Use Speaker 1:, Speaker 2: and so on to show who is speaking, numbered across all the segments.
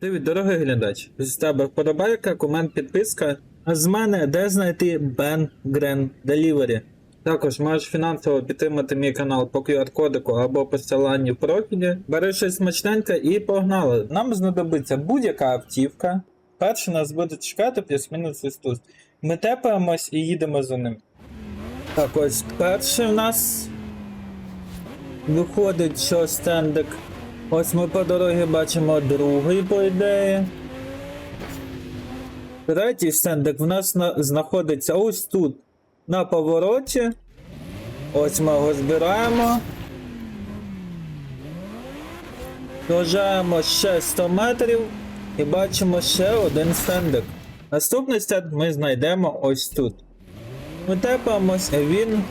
Speaker 1: Привіт, дорогий глядач. З тебе вподобайка, комент, підписка. А з мене де знайти Ben Grand Delivery. Також можеш фінансово підтримати мій канал по QR-кодику або посиланню в профілі. Бери щось смачненьке і погнали. Нам знадобиться будь-яка автівка. Перший нас буде чекати плюс-мінус ось тут. Ми тепаємось і їдемо за ним. Так, ось перший в нас виходить, що стендик. Ось ми по дорозі бачимо другий, по ідеї. Третій стендик в нас на... знаходиться ось тут, на повороті. Ось ми його збираємо. Проїжджаємо ще 100 метрів і бачимо ще один стендик. Наступний стенд ми знайдемо ось тут. Ми тепаємось, він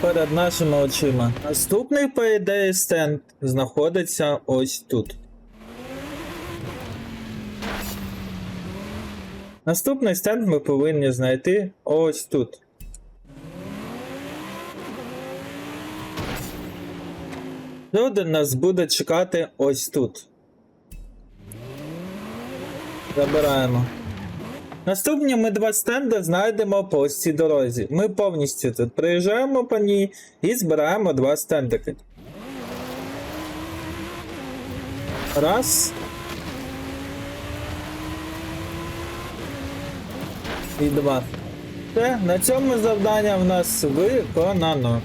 Speaker 1: перед нашими очима. Наступний, по ідеї, стенд знаходиться ось тут. Наступний стенд ми повинні знайти ось тут. Люди нас буде чекати ось тут. Забираємо. Наступні ми два стенди знайдемо по ось цій дорозі. Ми повністю тут приїжджаємо по ній і збираємо два стендики. Раз. І два. Все, на цьому завдання в нас виконано.